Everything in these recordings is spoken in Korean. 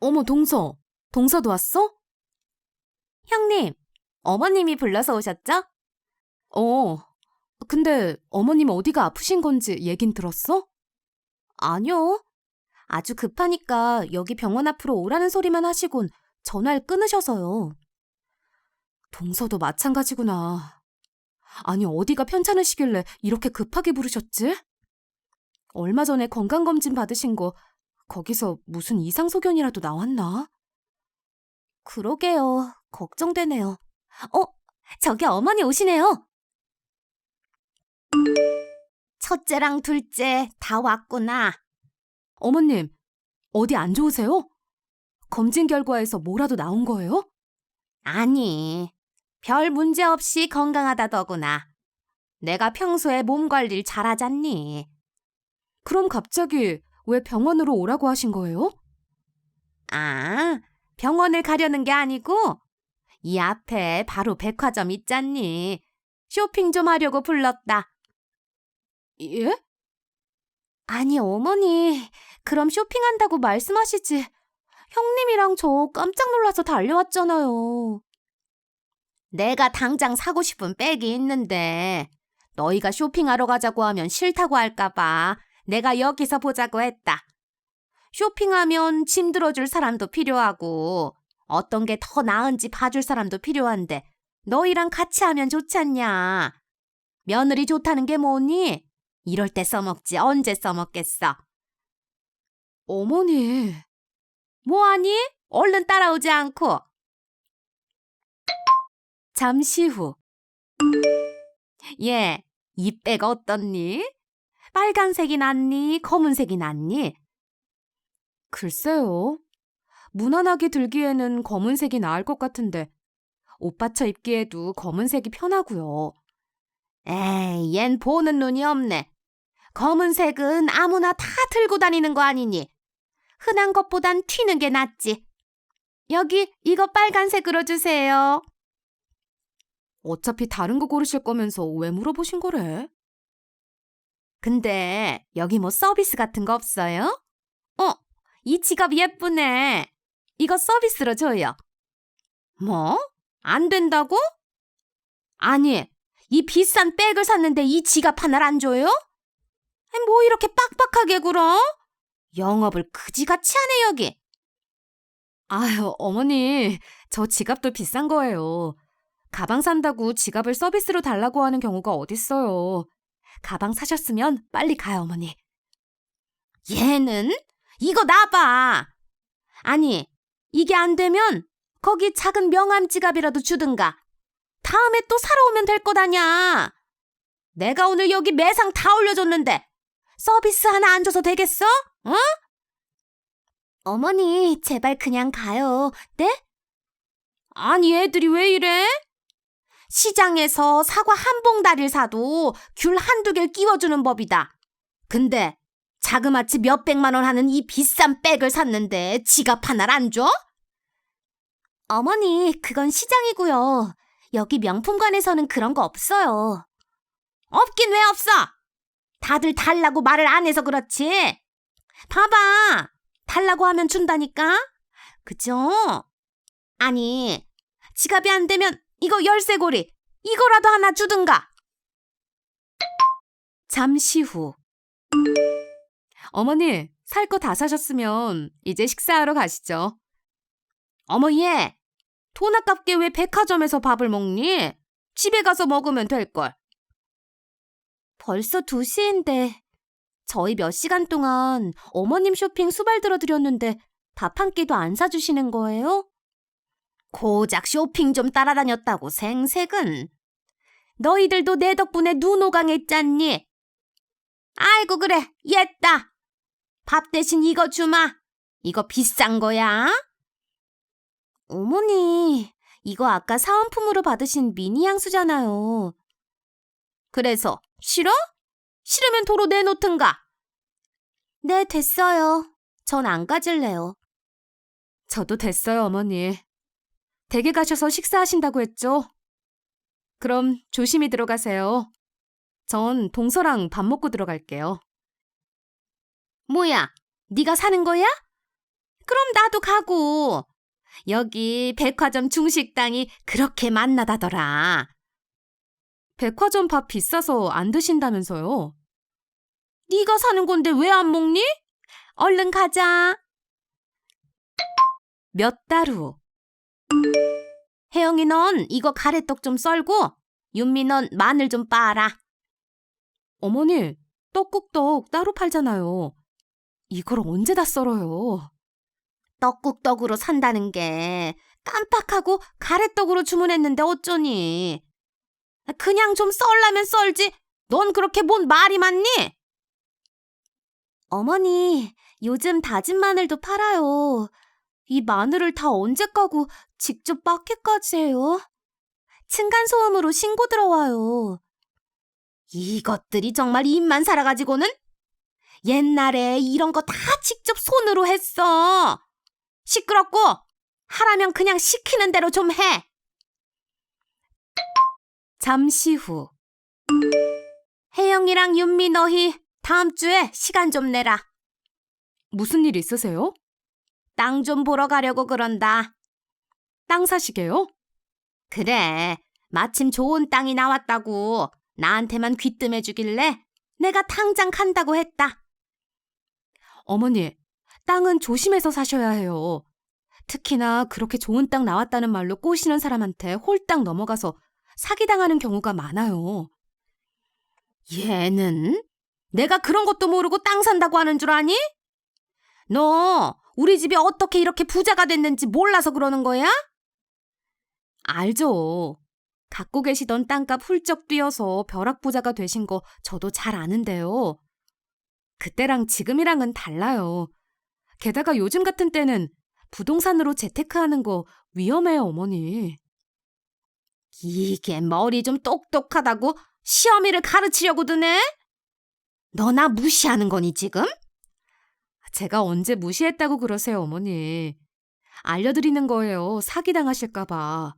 어머, 동서. 동서도 왔어? 형님, 어머님이 불러서 오셨죠? 어. 근데 어머님 어디가 아프신 건지 얘긴 들었어? 아니요. 아주 급하니까 여기 병원 앞으로 오라는 소리만 하시곤 전화를 끊으셔서요. 동서도 마찬가지구나. 아니, 어디가 편찮으시길래 이렇게 급하게 부르셨지? 얼마 전에 건강검진 받으신 거 거기서 무슨 이상소견이라도 나왔나? 그러게요. 걱정되네요. 어, 저기 어머니 오시네요. 첫째랑 둘째 다 왔구나. 어머님, 어디 안 좋으세요? 검진 결과에서 뭐라도 나온 거예요? 아니, 별 문제 없이 건강하다더구나. 내가 평소에 몸 관리를 잘하잖니. 그럼 갑자기 왜 병원으로 오라고 하신 거예요? 아, 병원을 가려는 게 아니고 이 앞에 바로 백화점 있잖니. 쇼핑 좀 하려고 불렀다. 예? 아니, 어머니. 그럼 쇼핑한다고 말씀하시지. 형님이랑 저 깜짝 놀라서 달려왔잖아요. 내가 당장 사고 싶은 백이 있는데 너희가 쇼핑하러 가자고 하면 싫다고 할까봐 내가 여기서 보자고 했다. 쇼핑하면 짐 들어줄 사람도 필요하고 어떤 게 더 나은지 봐줄 사람도 필요한데 너희랑 같이 하면 좋지 않냐. 며느리 좋다는 게 뭐니? 이럴 때 써먹지 언제 써먹겠어. 어머니. 뭐하니? 얼른 따라오지 않고. 잠시 후. 예, 이 백 어떻니? 빨간색이 낫니? 검은색이 낫니? 글쎄요. 무난하게 들기에는 검은색이 나을 것 같은데 옷 받쳐 입기에도 검은색이 편하고요. 에이, 얜 보는 눈이 없네. 검은색은 아무나 다 들고 다니는 거 아니니? 흔한 것보단 튀는 게 낫지. 여기 이거 빨간색으로 주세요. 어차피 다른 거 고르실 거면서 왜 물어보신 거래? 근데 여기 뭐 서비스 같은 거 없어요? 어, 이 지갑 예쁘네. 이거 서비스로 줘요. 뭐? 안 된다고? 아니, 이 비싼 백을 샀는데 이 지갑 하나를 안 줘요? 뭐 이렇게 빡빡하게 굴어? 영업을 그지같이 하네 여기. 아유, 어머니, 저 지갑도 비싼 거예요. 가방 산다고 지갑을 서비스로 달라고 하는 경우가 어딨어요. 가방 사셨으면 빨리 가요, 어머니. 얘는? 이거 놔봐. 아니, 이게 안 되면 거기 작은 명함 지갑이라도 주든가. 다음에 또 사러 오면 될 거다냐. 내가 오늘 여기 매상 다 올려줬는데 서비스 하나 안 줘서 되겠어? 어? 어머니, 제발 그냥 가요. 네? 아니, 애들이 왜 이래? 시장에서 사과 한 봉다리를 사도 귤 한두 개를 끼워주는 법이다. 근데 자그마치 몇백만 원 하는 이 비싼 백을 샀는데 지갑 하나를 안 줘? 어머니, 그건 시장이고요. 여기 명품관에서는 그런 거 없어요. 없긴 왜 없어? 다들 달라고 말을 안 해서 그렇지. 봐봐. 달라고 하면 준다니까? 그죠? 아니, 지갑이 안 되면 이거 열쇠고리, 이거라도 하나 주든가. 잠시 후. 어머니, 살 거 다 사셨으면 이제 식사하러 가시죠. 어머, 얘! 돈 아깝게 왜 백화점에서 밥을 먹니? 집에 가서 먹으면 될걸. 벌써 2시인데 저희 몇 시간 동안 어머님 쇼핑 수발 들어드렸는데 밥 한 끼도 안 사주시는 거예요? 고작 쇼핑 좀 따라다녔다고 생색은. 너희들도 내 덕분에 눈 오강했잖니. 아이고 그래 옛다. 밥 대신 이거 주마. 이거 비싼 거야. 어머니, 이거 아까 사은품으로 받으신 미니 향수잖아요. 그래서 싫어? 싫으면 도로 내놓든가. 네, 됐어요. 전 안 가질래요. 저도 됐어요, 어머니. 댁에 가셔서 식사하신다고 했죠? 그럼 조심히 들어가세요. 전 동서랑 밥 먹고 들어갈게요. 뭐야? 네가 사는 거야? 그럼 나도 가고. 여기 백화점 중식당이 그렇게 맛나다더라. 백화점 밥 비싸서 안 드신다면서요? 네가 사는 건데 왜 안 먹니? 얼른 가자. 몇 달 후. 혜영이 넌 이거 가래떡 좀 썰고 윤미 넌 마늘 좀 빻아라. 어머니, 떡국떡 따로 팔잖아요. 이걸 언제 다 썰어요? 떡국떡으로 산다는 게 깜빡하고 가래떡으로 주문했는데 어쩌니? 그냥 좀 썰라면 썰지. 넌 그렇게 뭔 말이 많니? 어머니, 요즘 다진 마늘도 팔아요. 이 마늘을 다 언제 까고 직접 빻기까지 해요? 층간소음으로 신고 들어와요. 이것들이 정말 입만 살아가지고는? 옛날에 이런 거 다 직접 손으로 했어. 시끄럽고 하라면 그냥 시키는 대로 좀 해. 잠시 후. 혜영이랑 윤미 너희 다음 주에 시간 좀 내라. 무슨 일 있으세요? 땅 좀 보러 가려고 그런다. 땅 사시게요? 그래. 마침 좋은 땅이 나왔다고 나한테만 귀뜸해 주길래 내가 당장 간다고 했다. 어머니, 땅은 조심해서 사셔야 해요. 특히나 그렇게 좋은 땅 나왔다는 말로 꼬시는 사람한테 홀딱 넘어가서 사기당하는 경우가 많아요. 얘는 내가 그런 것도 모르고 땅 산다고 하는 줄 아니? 너 우리 집이 어떻게 이렇게 부자가 됐는지 몰라서 그러는 거야? 알죠. 갖고 계시던 땅값 훌쩍 뛰어서 벼락부자가 되신 거 저도 잘 아는데요. 그때랑 지금이랑은 달라요. 게다가 요즘 같은 때는 부동산으로 재테크하는 거 위험해요, 어머니. 이게 머리 좀 똑똑하다고 시어미를 가르치려고 드네? 너나 무시하는 거니, 지금? 제가 언제 무시했다고 그러세요, 어머니. 알려드리는 거예요. 사기당하실까봐.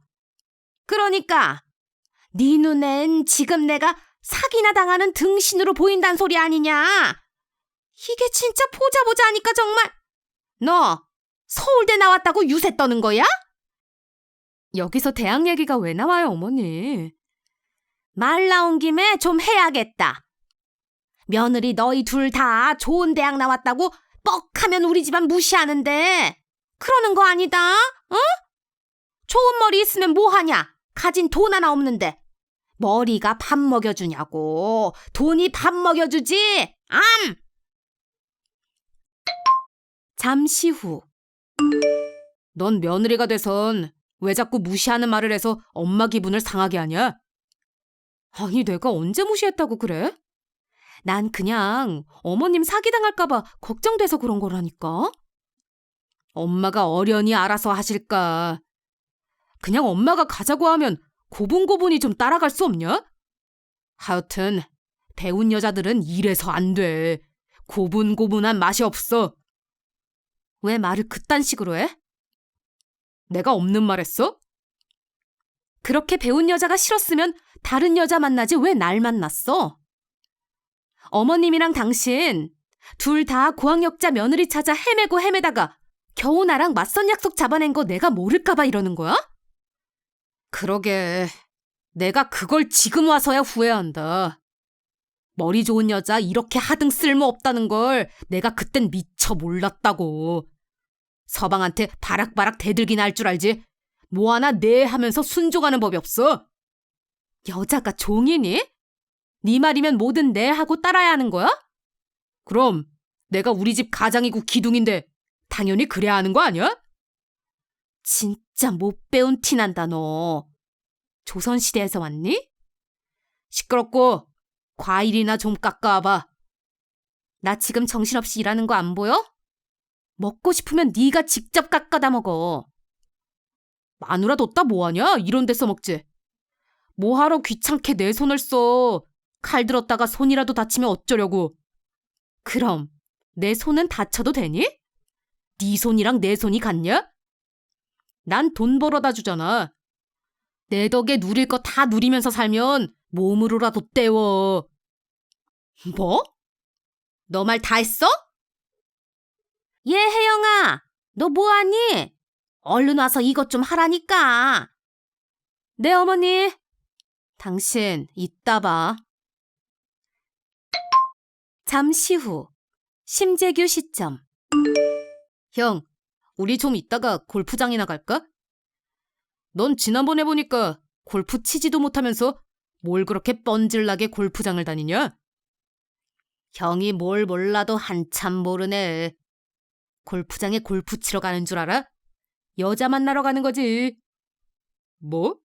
그러니까, 네 눈엔 지금 내가 사기나 당하는 등신으로 보인단 소리 아니냐? 이게 진짜 보자 보자 하니까 정말. 너 서울대 나왔다고 유세 떠는 거야? 여기서 대학 얘기가 왜 나와요, 어머니? 말 나온 김에 좀 해야겠다. 며느리 너희 둘 다 좋은 대학 나왔다고 뻑하면 우리 집안 무시하는데 그러는 거 아니다, 어? 좋은 머리 있으면 뭐 하냐? 가진 돈 하나 없는데 머리가 밥 먹여주냐고 돈이 밥 먹여주지 암 잠시 후. 넌 며느리가 돼선 왜 자꾸 무시하는 말을 해서 엄마 기분을 상하게 하냐? 아니, 내가 언제 무시했다고 그래? 난 그냥 어머님 사기당할까봐 걱정돼서 그런 거라니까. 엄마가 어련히 알아서 하실까. 그냥 엄마가 가자고 하면 고분고분이 좀 따라갈 수 없냐? 하여튼, 배운 여자들은 이래서 안 돼. 고분고분한 맛이 없어. 왜 말을 그딴 식으로 해? 내가 없는 말 했어? 그렇게 배운 여자가 싫었으면 다른 여자 만나지 왜 날 만났어? 어머님이랑 당신 둘 다 고학력자 며느리 찾아 헤매고 헤매다가 겨우 나랑 맞선 약속 잡아낸 거 내가 모를까봐 이러는 거야? 그러게 내가 그걸 지금 와서야 후회한다. 머리 좋은 여자 이렇게 하등 쓸모 없다는 걸 내가 그땐 미처 몰랐다고. 서방한테 바락바락 대들기나 할 줄 알지. 뭐 하나 네 하면서 순종하는 법이 없어. 여자가 종이니? 네 말이면 뭐든 네 하고 따라야 하는 거야? 그럼 내가 우리 집 가장이고 기둥인데 당연히 그래야 하는 거 아니야? 진짜 못 배운 티 난다 너. 조선시대에서 왔니? 시끄럽고 과일이나 좀 깎아와봐. 나 지금 정신없이 일하는 거 안 보여? 먹고 싶으면 네가 직접 깎아다 먹어. 마누라 뒀다 뭐하냐? 이런 데 써먹지. 뭐하러 귀찮게 내 손을 써. 칼 들었다가 손이라도 다치면 어쩌려고. 그럼 내 손은 다쳐도 되니? 네 손이랑 내 손이 같냐? 난 돈 벌어다 주잖아. 내 덕에 누릴 거 다 누리면서 살면 몸으로라도 때워. 뭐? 너 말 다 했어? 예, 혜영아. 너 뭐하니? 얼른 와서 이것 좀 하라니까. 네, 어머니. 당신, 이따 봐. 잠시 후, 심재규 시점. 형, 우리 좀 이따가 골프장이나 갈까? 넌 지난번에 보니까 골프 치지도 못하면서 뭘 그렇게 뻔질나게 골프장을 다니냐? 형이 뭘 몰라도 한참 모르네. 골프장에 골프 치러 가는 줄 알아? 여자 만나러 가는 거지. 뭐?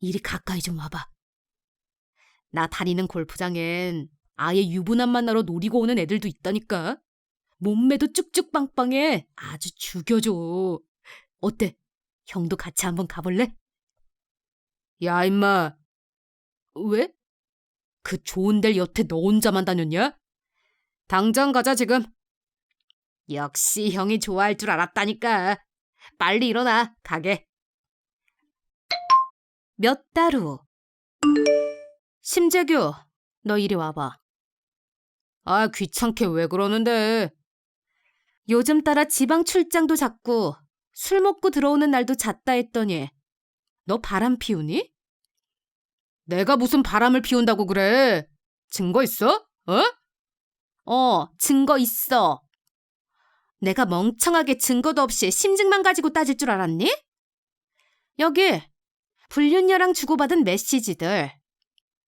이리 가까이 좀 와봐. 나 다니는 골프장엔 아예 유부남 만나러 노리고 오는 애들도 있다니까. 몸매도 쭉쭉 빵빵해. 아주 죽여줘. 어때? 형도 같이 한번 가볼래? 야, 임마. 왜? 그 좋은 데를 여태 너 혼자만 다녔냐? 당장 가자, 지금. 역시 형이 좋아할 줄 알았다니까. 빨리 일어나, 가게. 몇 달 후. 심재규, 너 이리 와봐. 아, 귀찮게 왜 그러는데? 요즘 따라 지방 출장도 자꾸 술 먹고 들어오는 날도 잦다 했더니 너 바람 피우니? 내가 무슨 바람을 피운다고 그래? 증거 있어? 어? 어, 증거 있어. 내가 멍청하게 증거도 없이 심증만 가지고 따질 줄 알았니? 여기 불륜녀랑 주고받은 메시지들.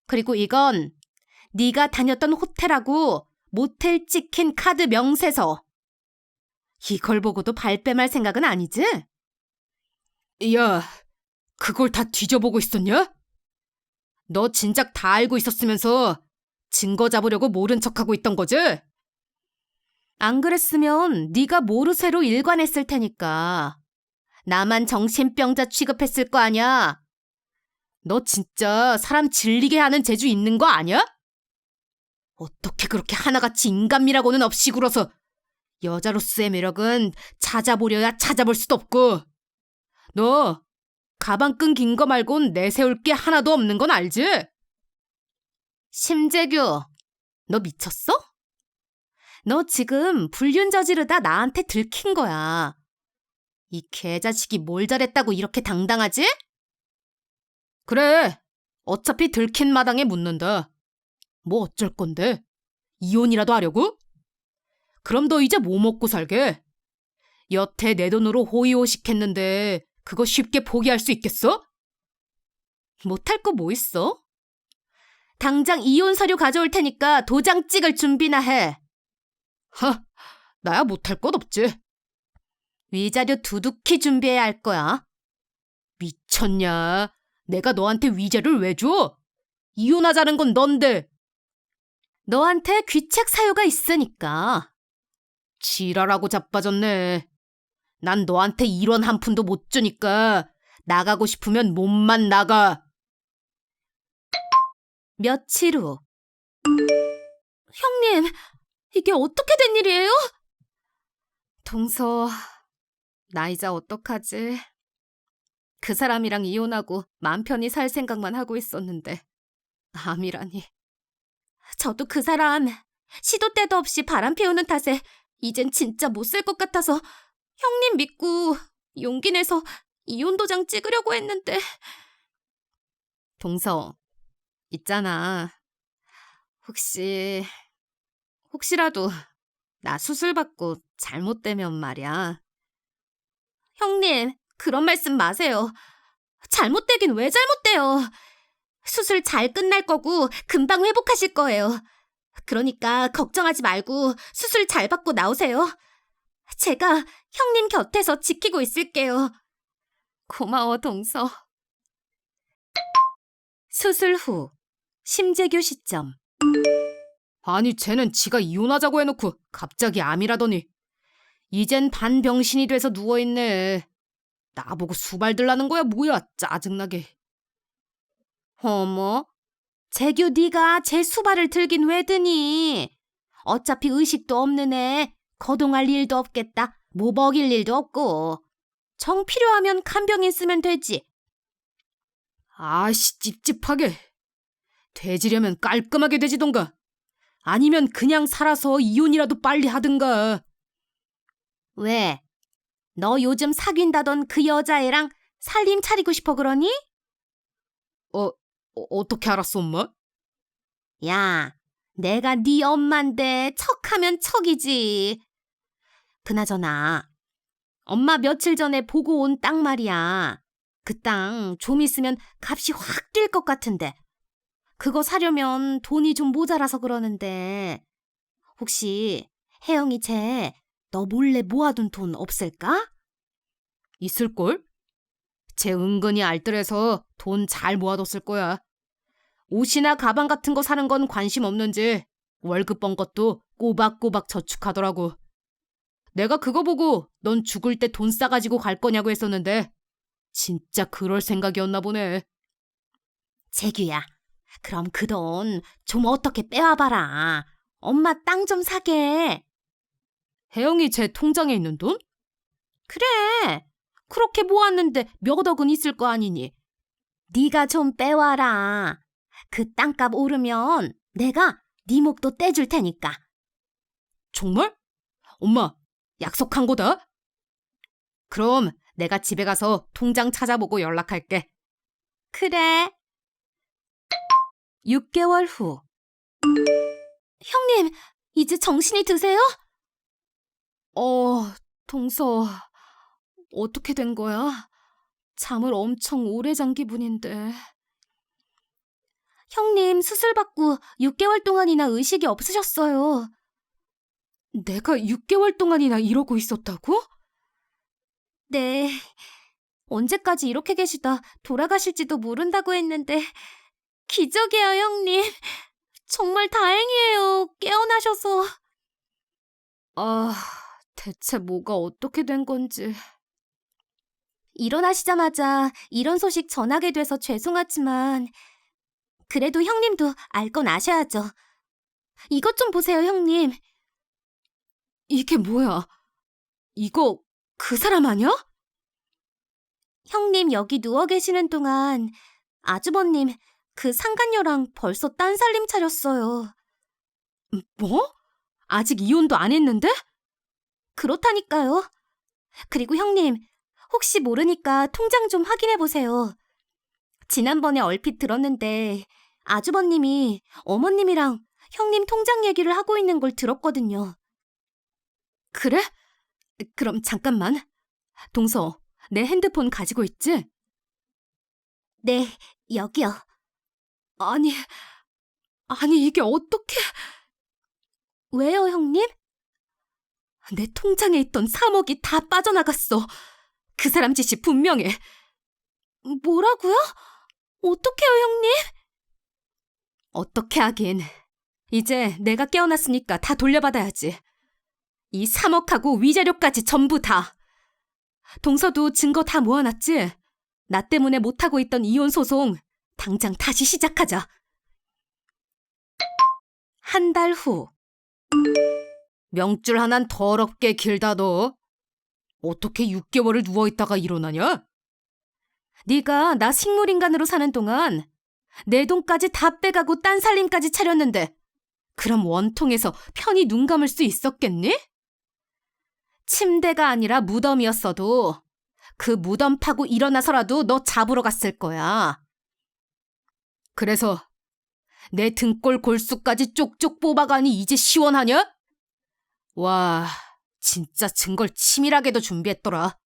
그리고 이건 네가 다녔던 호텔하고 모텔 찍힌 카드 명세서. 이걸 보고도 발뺌할 생각은 아니지? 야, 그걸 다 뒤져보고 있었냐? 너 진작 다 알고 있었으면서 증거 잡으려고 모른 척하고 있던 거지? 안 그랬으면 네가 모르쇠로 일관했을 테니까. 나만 정신병자 취급했을 거 아냐? 너 진짜 사람 질리게 하는 재주 있는 거 아냐? 어떻게 그렇게 하나같이 인간미라고는 없이 굴어서 여자로서의 매력은 찾아보려야 찾아볼 수도 없고 너 가방끈 긴 거 말곤 내세울 게 하나도 없는 건 알지? 심재규, 너 미쳤어? 너 지금 불륜 저지르다 나한테 들킨 거야. 이 개자식이 뭘 잘했다고 이렇게 당당하지? 그래, 어차피 들킨 마당에 묻는다. 뭐 어쩔 건데? 이혼이라도 하려고? 그럼 너 이제 뭐 먹고 살게? 여태 내 돈으로 호의호식했는데 그거 쉽게 포기할 수 있겠어? 못할 거 뭐 있어? 당장 이혼 서류 가져올 테니까 도장 찍을 준비나 해. 하, 나야 못할 것 없지. 위자료 두둑히 준비해야 할 거야. 미쳤냐? 내가 너한테 위자료를 왜 줘? 이혼하자는 건 넌데. 너한테 귀책 사유가 있으니까. 지랄하고 자빠졌네. 난 너한테 1원 한 푼도 못 주니까 나가고 싶으면 몸만 나가. 며칠 후. 형님, 이게 어떻게 된 일이에요? 동서, 나 이제 어떡하지? 그 사람이랑 이혼하고 맘 편히 살 생각만 하고 있었는데 암이라니. 저도 그 사람. 시도 때도 없이 바람 피우는 탓에 이젠 진짜 못살것 같아서 형님 믿고 용기 내서 이혼 도장 찍으려고 했는데. 동서 있잖아. 혹시 혹시라도 나 수술 받고 잘못되면 말이야. 형님 그런 말씀 마세요. 잘못되긴 왜 잘못돼요 수술 잘 끝날 거고 금방 회복하실 거예요 그러니까 걱정하지 말고 수술 잘 받고 나오세요. 제가 형님 곁에서 지키고 있을게요. 고마워, 동서. 수술 후 심재규 시점. 아니, 쟤는 지가 이혼하자고 해놓고 갑자기 암이라더니 이젠 반병신이 돼서 누워있네. 나보고 수발 들라는 거야 뭐야 짜증나게. 어머, 재규 네가 제 수발을 들긴 왜 드니? 어차피 의식도 없는 애 거동할 일도 없겠다. 뭐 먹일 일도 없고. 정 필요하면 간병인 쓰면 되지. 아씨 찝찝하게. 돼지려면 깔끔하게 되지던가. 아니면 그냥 살아서 이혼이라도 빨리 하든가. 왜? 너 요즘 사귄다던 그 여자애랑 살림 차리고 싶어 그러니? 어, 어, 어떻게 알았어, 엄마? 야, 내가 네 엄만데 척하면 척이지. 그나저나 엄마 며칠 전에 보고 온 땅 말이야. 그 땅 좀 있으면 값이 확 뛸 것 같은데. 그거 사려면 돈이 좀 모자라서 그러는데 혹시 혜영이 쟤 너 몰래 모아둔 돈 없을까? 있을걸? 쟤 은근히 알뜰해서 돈 잘 모아뒀을 거야. 옷이나 가방 같은 거 사는 건 관심 없는지 월급 번 것도 꼬박꼬박 저축하더라고. 내가 그거 보고 넌 죽을 때 돈 싸가지고 갈 거냐고 했었는데 진짜 그럴 생각이었나 보네. 재규야, 그럼 그 돈 좀 어떻게 빼와봐라. 엄마 땅 좀 사게. 혜영이 제 통장에 있는 돈? 그래. 그렇게 모았는데 몇 억은 있을 거 아니니. 네가 좀 빼와라. 그 땅값 오르면 내가 네 목도 떼줄 테니까. 정말? 엄마, 약속한 거다? 그럼 내가 집에 가서 통장 찾아보고 연락할게. 그래. 6개월 후. 형님, 이제 정신이 드세요? 어, 동서, 어떻게 된 거야? 잠을 엄청 오래 잔 기분인데. 형님 수술 받고 6개월 동안이나 의식이 없으셨어요. 내가 6개월 동안이나 이러고 있었다고? 네. 언제까지 이렇게 계시다 돌아가실지도 모른다고 했는데 기적이에요, 형님. 정말 다행이에요. 깨어나셔서. 아, 대체 뭐가 어떻게 된 건지. 일어나시자마자 이런 소식 전하게 돼서 죄송하지만 그래도 형님도 알 건 아셔야죠. 이것 좀 보세요, 형님. 이게 뭐야? 이거 그 사람 아니야? 형님 여기 누워 계시는 동안 아주버님 그 상간녀랑 벌써 딴 살림 차렸어요. 뭐? 아직 이혼도 안 했는데? 그렇다니까요. 그리고 형님, 혹시 모르니까 통장 좀 확인해 보세요. 지난번에 얼핏 들었는데 아주버님이 어머님이랑 형님 통장 얘기를 하고 있는 걸 들었거든요. 그래? 그럼 잠깐만. 동서, 내 핸드폰 가지고 있지? 네, 여기요. 아니, 아니 이게 어떻게... 왜요, 형님? 내 통장에 있던 3억이 다 빠져나갔어. 그 사람 짓이 분명해. 뭐라고요? 어떡해요, 형님? 어떻게 하긴. 이제 내가 깨어났으니까 다 돌려받아야지. 이 3억하고 위자료까지 전부 다. 동서도 증거 다 모아놨지? 나 때문에 못하고 있던 이혼 소송 당장 다시 시작하자. 한 달 후. 명줄 하나는 더럽게 길다 너. 어떻게 6개월을 누워있다가 일어나냐? 네가 나 식물인간으로 사는 동안 내 돈까지 다 빼가고 딴 살림까지 차렸는데 그럼 원통에서 편히 눈 감을 수 있었겠니? 침대가 아니라 무덤이었어도 그 무덤 파고 일어나서라도 너 잡으러 갔을 거야. 그래서 내 등골 골수까지 쪽쪽 뽑아가니 이제 시원하냐? 와, 진짜 증걸 치밀하게도 준비했더라.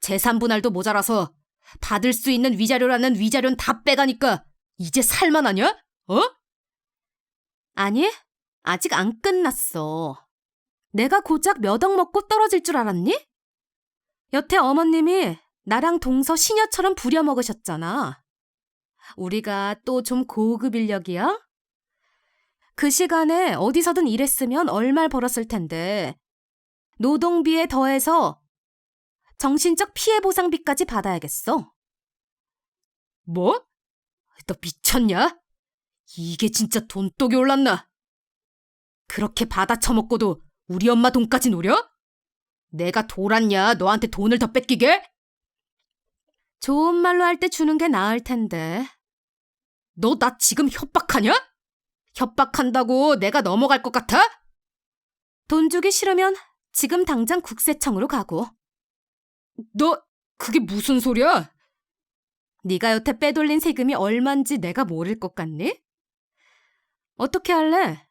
재산 분할도 모자라서 받을 수 있는 위자료라는 위자료는 다 빼가니까 이제 살만하냐? 어? 아니, 아직 안 끝났어. 내가 고작 몇 억 먹고 떨어질 줄 알았니? 여태 어머님이 나랑 동서 시녀처럼 부려먹으셨잖아. 우리가 또 좀 고급 인력이야? 그 시간에 어디서든 일했으면 얼말 벌었을 텐데 노동비에 더해서 정신적 피해 보상비까지 받아야겠어. 뭐? 너 미쳤냐? 이게 진짜 돈독이 올랐나? 그렇게 받아 처먹고도 우리 엄마 돈까지 노려? 내가 돌았냐? 너한테 돈을 더 뺏기게? 좋은 말로 할 때 주는 게 나을 텐데. 너 나 지금 협박하냐? 협박한다고 내가 넘어갈 것 같아? 돈 주기 싫으면 지금 당장 국세청으로 가고 너 그게 무슨 소리야? 네가 여태 빼돌린 세금이 얼만지 내가 모를 것 같니? 어떻게 할래?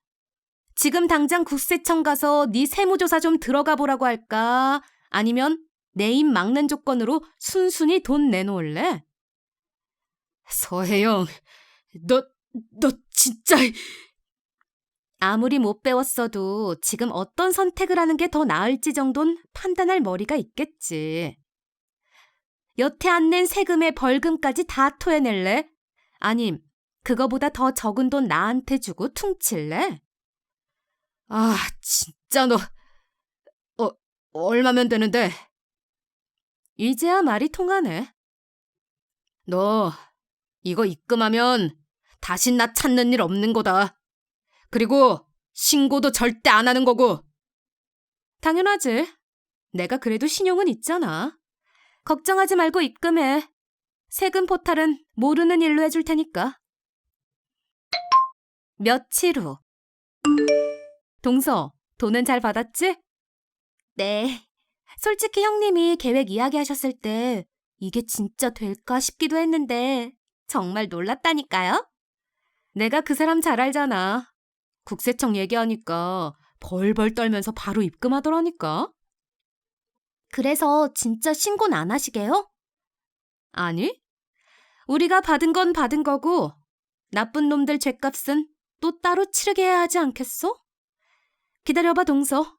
지금 당장 국세청 가서 네 세무조사 좀 들어가 보라고 할까? 아니면 내 입 막는 조건으로 순순히 돈 내놓을래? 서혜영, 너, 너 진짜... 아무리 못 배웠어도 지금 어떤 선택을 하는 게 더 나을지 정도는 판단할 머리가 있겠지. 여태 안 낸 세금의 벌금까지 다 토해낼래? 아님, 그거보다 더 적은 돈 나한테 주고 퉁칠래? 아, 진짜 너... 어, 얼마면 되는데? 이제야 말이 통하네. 너 이거 입금하면 다시 나 찾는 일 없는 거다. 그리고 신고도 절대 안 하는 거고. 당연하지. 내가 그래도 신용은 있잖아. 걱정하지 말고 입금해. 세금 포탈은 모르는 일로 해줄 테니까. 며칠 후. 동서, 돈은 잘 받았지? 네. 솔직히 형님이 계획 이야기하셨을 때 이게 진짜 될까 싶기도 했는데 정말 놀랐다니까요? 내가 그 사람 잘 알잖아. 국세청 얘기하니까 벌벌 떨면서 바로 입금하더라니까. 그래서 진짜 신고는 안 하시게요? 아니. 우리가 받은 건 받은 거고 나쁜 놈들 죄값은 또 따로 치르게 해야 하지 않겠어? 기다려봐, 동서.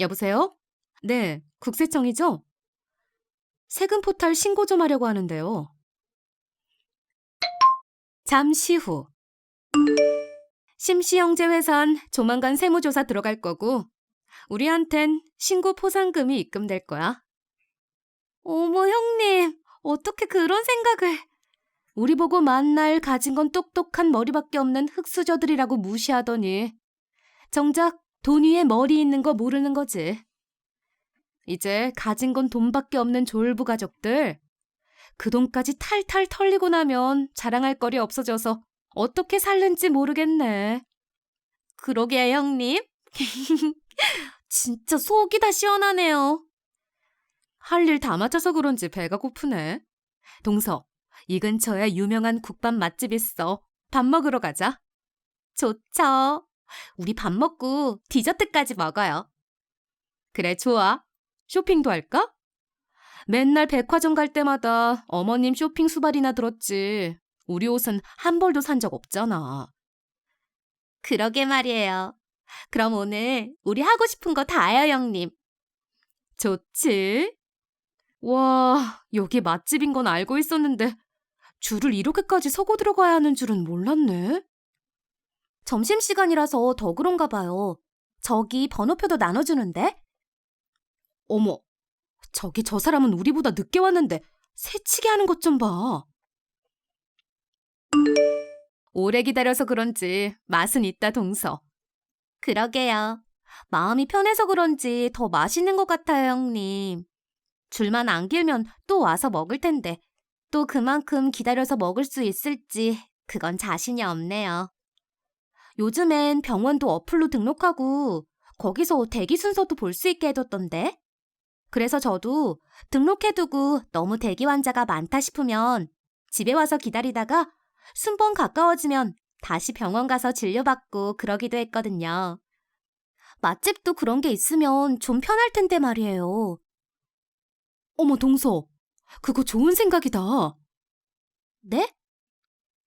여보세요? 네, 국세청이죠? 세금 포탈 신고 좀 하려고 하는데요. 잠시 후. 심씨 형제 회사는 조만간 세무조사 들어갈 거고, 우리한텐 신고 포상금이 입금될 거야. 어머, 형님, 어떻게 그런 생각을. 우리 보고 만날 가진 건 똑똑한 머리밖에 없는 흙수저들이라고 무시하더니, 정작 돈 위에 머리 있는 거 모르는 거지. 이제 가진 건 돈밖에 없는 졸부 가족들. 그 돈까지 탈탈 털리고 나면 자랑할 거리 없어져서 어떻게 살는지 모르겠네. 그러게, 형님. 진짜 속이 다 시원하네요. 할 일 다 맞춰서 그런지 배가 고프네. 동서, 이 근처에 유명한 국밥 맛집 있어. 밥 먹으러 가자. 좋죠. 우리 밥 먹고 디저트까지 먹어요. 그래, 좋아. 쇼핑도 할까? 맨날 백화점 갈 때마다 어머님 쇼핑 수발이나 들었지. 우리 옷은 한 벌도 산 적 없잖아. 그러게 말이에요. 그럼 오늘 우리 하고 싶은 거 다요, 형님. 좋지. 와, 여기 맛집인 건 알고 있었는데 줄을 이렇게까지 서고 들어가야 하는 줄은 몰랐네. 점심시간이라서 더 그런가 봐요. 저기 번호표도 나눠주는데? 어머, 저기 저 사람은 우리보다 늦게 왔는데 새치기 하는 것 좀 봐. 오래 기다려서 그런지 맛은 있다, 동서. 그러게요. 마음이 편해서 그런지 더 맛있는 것 같아요, 형님. 줄만 안 길면 또 와서 먹을 텐데, 또 그만큼 기다려서 먹을 수 있을지, 그건 자신이 없네요. 요즘엔 병원도 어플로 등록하고, 거기서 대기 순서도 볼 수 있게 해뒀던데? 그래서 저도 등록해두고 너무 대기 환자가 많다 싶으면 집에 와서 기다리다가 순번 가까워지면 다시 병원 가서 진료받고 그러기도 했거든요. 맛집도 그런 게 있으면 좀 편할 텐데 말이에요. 어머, 동서. 그거 좋은 생각이다. 네?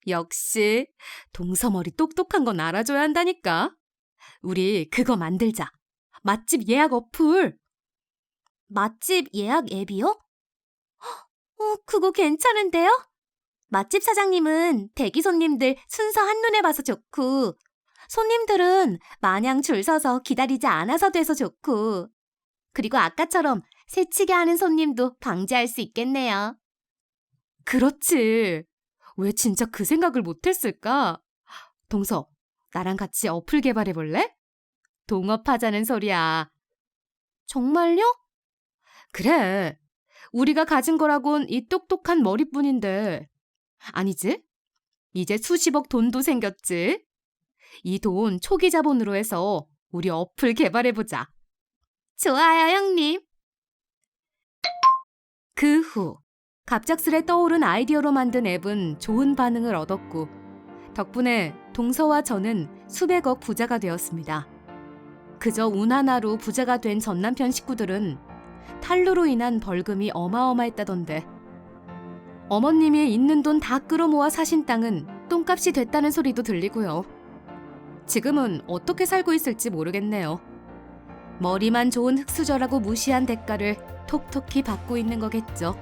역시 동서 머리 똑똑한 건 알아줘야 한다니까. 우리 그거 만들자. 맛집 예약 어플. 맛집 예약 앱이요? 어, 그거 괜찮은데요? 맛집 사장님은 대기 손님들 순서 한눈에 봐서 좋고, 손님들은 마냥 줄 서서 기다리지 않아서 돼서 좋고, 그리고 아까처럼 새치게 하는 손님도 방지할 수 있겠네요. 그렇지. 왜 진짜 그 생각을 못했을까? 동서, 나랑 같이 어플 개발해 볼래? 동업하자는 소리야. 정말요? 그래. 우리가 가진 거라곤 이 똑똑한 머리뿐인데. 아니지? 이제 수십억 돈도 생겼지? 이 돈 초기 자본으로 해서 우리 어플 개발해보자. 좋아요, 형님. 그 후 갑작스레 떠오른 아이디어로 만든 앱은 좋은 반응을 얻었고 덕분에 동서와 저는 수백억 부자가 되었습니다. 그저 운 하나로 부자가 된 전 남편 식구들은 탈루로 인한 벌금이 어마어마했다던데 어머님이 있는 돈 다 끌어모아 사신 땅은 똥값이 됐다는 소리도 들리고요. 지금은 어떻게 살고 있을지 모르겠네요. 머리만 좋은 흙수저라고 무시한 대가를 톡톡히 받고 있는 거겠죠.